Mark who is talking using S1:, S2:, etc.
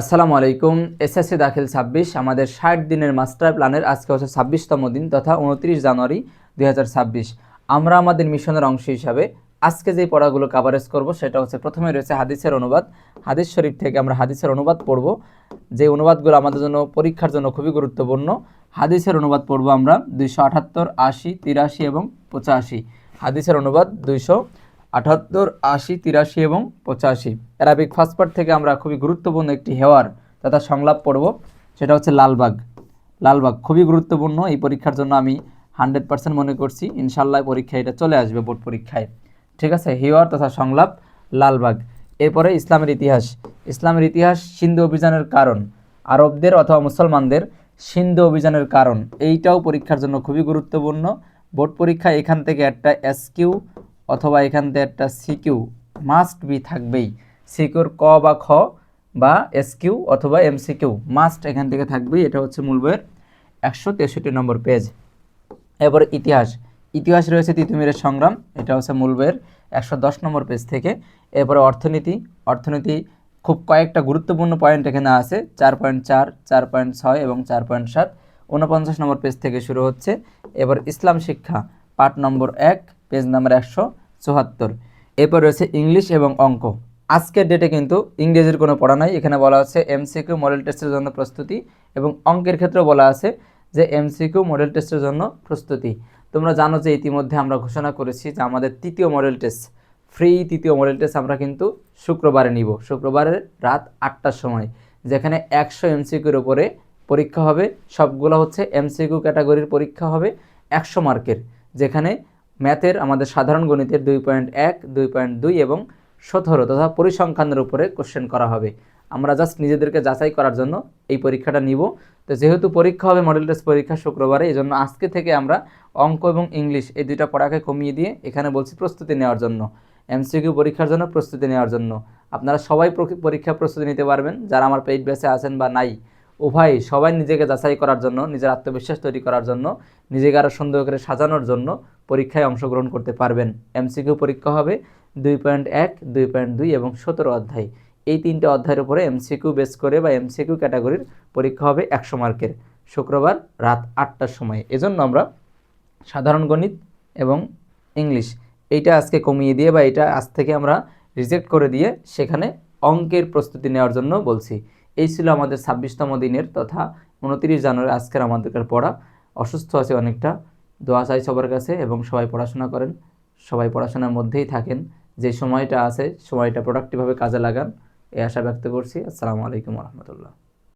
S1: আসসালামু আলাইকুম। এসএসসি দাখিল ছাব্বিশ, আমাদের ষাট দিনের মাস্টার প্ল্যানের আজকে হচ্ছে ছাব্বিশতম দিন তথা উনত্রিশ জানুয়ারি দুই হাজার ছাব্বিশ। আমরা আমাদের মিশনের অংশ হিসাবে আজকে যে পড়াগুলো কাভারেজ করব সেটা হচ্ছে প্রথমে রয়েছে হাদিসের অনুবাদ। হাদিস শরীফ থেকে আমরা হাদিসের অনুবাদ পড়ব। যে অনুবাদগুলো আমাদের জন্য পরীক্ষার জন্য খুবই গুরুত্বপূর্ণ, হাদিসের অনুবাদ পড়ব আমরা দুইশো আটাত্তর, আশি, তিরাশি এবং পঁচাশি। হাদিসের অনুবাদ দুইশো আটাত্তর, আশি, তিরাশি এবং পঁচাশি। অ্যারাবিক ফার্স্ট পার্ট থেকে আমরা খুবই গুরুত্বপূর্ণ একটি হেওয়ার তথা সংলাপ পড়ব, সেটা হচ্ছে লালবাগ। লালবাগ খুবই গুরুত্বপূর্ণ, এই পরীক্ষার জন্য আমি হান্ড্রেড পার্সেন্ট মনে করছি ইনশাল্লাহ পরীক্ষায় এটা চলে আসবে বোর্ড পরীক্ষায়। ঠিক আছে? হেওয়ার তথা সংলাপ, লালবাগ। এরপরে ইসলামের ইতিহাস। ইসলামের ইতিহাস সিন্ধু অভিযানের কারণ। আরবদের অথবা মুসলমানদের সিন্ধু অভিযানের কারণ। এইটাও পরীক্ষার জন্য খুবই গুরুত্বপূর্ণ। বোর্ড পরীক্ষায় এখান থেকে একটা এসকিউ অথবা এখান থেকে একটা সিকিউ মাস্ট বি থাকবেই। সিকিউর ক বা খ বা এসকিউ অথবা এমসিকিউ মাস্ট এখান থেকে থাকবেই। এটা হচ্ছে মূল বইয়ের একশো তেষট্টি নম্বর পেজ এরপরে ইতিহাস। ইতিহাস রয়েছে তিতুমিরের সংগ্রাম। এটা হচ্ছে মূল বইয়ের একশো দশ নম্বর পেজ থেকে। এরপরে অর্থনীতি। অর্থনীতি খুব কয়েকটা গুরুত্বপূর্ণ পয়েন্ট এখানে আছে। চার পয়েন্ট চার চার পয়েন্ট ছয় এবং চার পয়েন্ট সাত। উনপঞ্চাশ নম্বর পেজ থেকে শুরু হচ্ছে। এবার ইসলাম শিক্ষা পার্ট নম্বর এক। পেজ নাম্বার একশো চুয়াত্তর। এরপর রয়েছে ইংলিশ এবং অঙ্ক। আজকের ডেটে কিন্তু ইংরেজির কোনো পড়া নাই। এখানে বলা হচ্ছে এমসিকিউ মডেল টেস্টের জন্য প্রস্তুতি এবং অঙ্কের ক্ষেত্রেও বলা আছে যে এমসিকিউ মডেল টেস্টের জন্য প্রস্তুতি। তোমরা জানো যে ইতিমধ্যে আমরা ঘোষণা করেছি যে আমাদের তৃতীয় মডেল টেস্ট ফ্রি তৃতীয় মডেল টেস্ট আমরা কিন্তু শুক্রবারে নিব। শুক্রবারের রাত আটটার সময়, যেখানে একশো এমসিকিউর উপরে পরীক্ষা হবে। সবগুলো হচ্ছে এমসিকিউ ক্যাটাগরির পরীক্ষা হবে একশো মার্কের যেখানে ম্যাথের আমাদের সাধারণ গণিতের দুই পয়েন্ট এক, দুই পয়েন্ট দুই এবং সতেরো তথা পরিসংখ্যানের উপরে কোশ্চেন করা হবে। আমরা জাস্ট নিজেদেরকে যাচাই করার জন্য এই পরীক্ষাটা নিব। তো যেহেতু পরীক্ষা হবে মডেল টেস্ট পরীক্ষা শুক্রবারে এই জন্য আজকে থেকে আমরা অঙ্ক এবং ইংলিশ এই দুইটা পড়াকে কমিয়ে দিয়ে এখানে বলছি প্রস্তুতি নেওয়ার জন্য এমসিকিউ পরীক্ষার জন্য প্রস্তুতি নেওয়ার জন্য। আপনারা সবাই প্রকি- পরীক্ষা প্রস্তুতি নিতে পারবেন। যারা আমার পেইড বেসে আছেন বা নাই, উভয় সবাই নিজেকে যাচাই করার জন্য, নিজের আত্মবিশ্বাস তৈরি করার জন্য, নিজেকে আরও সুন্দর করে সাজানোর জন্য পরীক্ষায় অংশগ্রহণ করতে পারবেন। এমসিকিউ পরীক্ষা হবে দুই পয়েন্ট এক, দুই পয়েন্ট দুই এবং সতেরো অধ্যায়। এই তিনটে অধ্যায়ের উপরে এমসিকিউ বেস করে বা এমসিকিউ ক্যাটাগরির পরীক্ষা হবে একশো মার্কের। শুক্রবার রাত আটটার সময়। এজন্য আমরা সাধারণ গণিত এবং ইংলিশ এইটা আজকে কমিয়ে দিয়ে বা এটা আজ থেকে আমরা রিজেক্ট করে দিয়ে সেখানে অঙ্কের প্রস্তুতি নেওয়ার জন্য বলছি। এই ছিল আমাদের ছাব্বিশতম দিনের তথা উনতিরিশ জানুয়ারি আজকের আমাদেরকার পড়া। অসুস্থ আছে অনেকটা। দোয়া চাই সবার কাছে এবং সবাই পড়াশোনা করেন, সবাই পড়াশোনার মধ্যেই থাকেন। যে সময়টা আছে, সময়টা প্রোডাক্টিভভাবে কাজে লাগান এই আশা ব্যক্ত করছি। আসসালামু আলাইকুম রহমতুল্লাহ।